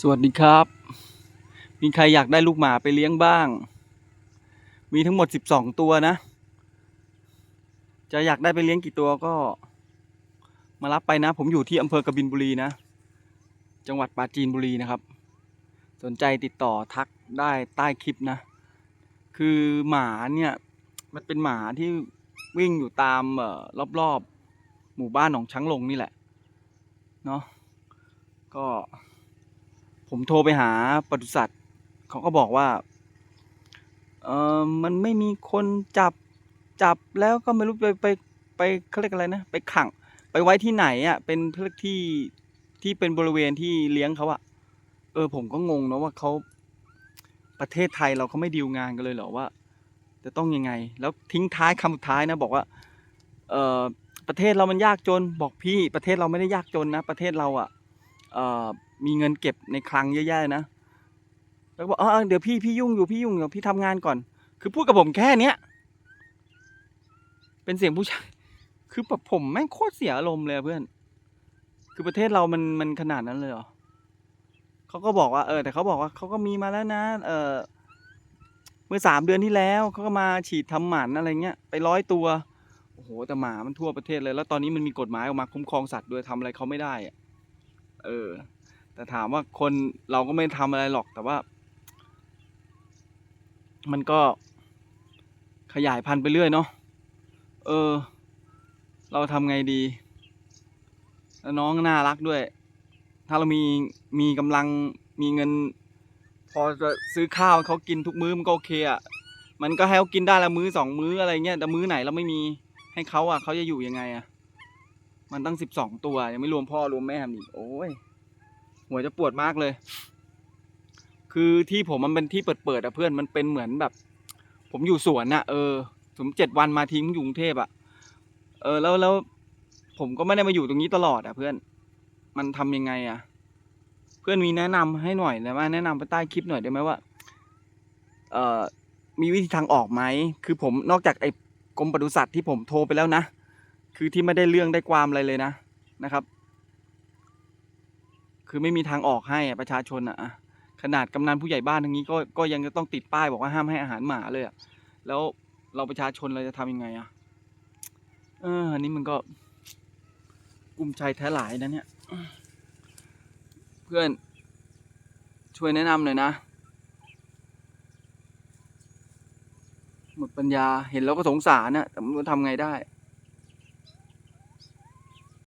สวัสดีครับ มีใครอยากได้ลูกหมาไปเลี้ยงบ้าง มีทั้งหมดสิบสองตัวนะ จะอยากได้ไปเลี้ยงกี่ตัวก็ มารับไปนะ ผมอยู่ที่อำเภอกบินบุรีนะ จังหวัดปราจีนบุรีนะครับ สนใจติดต่อทักได้ใต้คลิปนะ คือหมาเนี่ย มันเป็นหมาที่วิ่งอยู่ตามออรอบๆ หมู่บ้านของช้างลงนี่แหละ เนาะก็ ผมโทรไปหาปศุสัตว์เขาก็บอกว่าเออมันไม่มีคนจับจับแล้วก็ไม่รู้ไปไปไปเขาเรียกอะไรนะไปขัง ไปไว้ที่ไหนอะ่ะ เป็นเพื่อที่ที่เป็นบริเวณที่เลี้ยงเขาอะเออผมก็งงเนอะว่าเขาประเทศไทยเราเขาไม่ดีลงานกันเลยเหรอว่า จะต้องยังไง แล้วทิ้งท้ายคำสุดท้ายนะ บอกว่า เออประเทศเรามันยากจน บอกพี่ประเทศเราไม่ได้ยากจนนะ ประเทศเราอะ่ะเออ มีเงินเก็บในคลังเยอะแยะนะ แล้วก็บอกเออเดี๋ยวพี่พี่ยุ่งอยู่พี่ยุ่งอยู่พี่ทำงานก่อน คือพูดกับผมแค่เนี้ย เป็นเสียงผู้ชาย คือแบบผมแม่งโคตรเสียอารมณ์เลยเพื่อน คือประเทศเรามันมันขนาดนั้นเลยเหรอเขาก็บอกว่าเออ แต่เขาบอกว่าเขาก็มีมาแล้วนะ เออเมื่อสามเดือนที่แล้วเขาก็มาฉีดทำหมันอะไรเงี้ยไปร้อยตัวโอ้โหแต่หมามันทั่วประเทศเลย แล้วตอนนี้มันมีกฎหมายออกมาคุ้มครองสัตว์ด้วยทำอะไรเขาไม่ได้อะเออ แต่ถามว่าคนเราก็ไม่ทำอะไรหรอกแต่ว่า มันก็ขยายพันธุ์ไปเรื่อยเนาะเออ เราทำไงดี แล้วน้องน่ารักด้วย ถ้าเรามีมีกำลังมีเงิน พอจะซื้อข้าวเขากินทุกมื้อมันก็โอเคอะ่ะมันก็ให้เขากินได้ละมื้อสองมื้ออะไรเงี้ยแต่มื้อไหนเราไม่มีให้เขาอะเขาจะอยู่ยังไงอะ มันตั้งสิบสองตัวยังไม่รวมพ่อรวมแม่มันอีกโอ้ย หัวจะปวดมากเลย คือที่ผมมันเป็นที่เปิดเปิดอะเพื่อนมันเป็นเหมือนแบบ ผมอยู่สวนอะเออสมเจ็ดวันมาทิ้งอยู่กรุงเทพอะเออแล้วแล้วผมก็ไม่ได้มาอยู่ตรงนี้ตลอดอะเพื่อน มันทำยังไงอะเพื่อนมีแนะนำให้หน่อยได้ไหมแนะนำไปใต้คลิปหน่อยได้ไหมว่า เอ่อมีวิธีทางออกไหม คือผมนอกจากไอ้กรมปศุสัตว์ที่ผมโทรไปแล้วนะ คือที่ไม่ได้เรื่องได้ความอะไรเลยนะนะครับ คือไม่มีทางออกให้ประชาชนอะอะขนาดกำนันผู้ใหญ่บ้านทางนี้ก็ก็ยังจะต้องติดป้ายบอกว่าห้ามให้อาหารหมาเลยอะแล้วเราประชาชนเราจะทำยังไงอะเอออันนี้มันก็กลุ่มใจแท้หลายนะเนี่ยเพื่อนช่วยแนะนำหน่อยนะหมดปัญญาเห็นแล้วก็สงสารนะแต่ไม่รู้ทำไงได้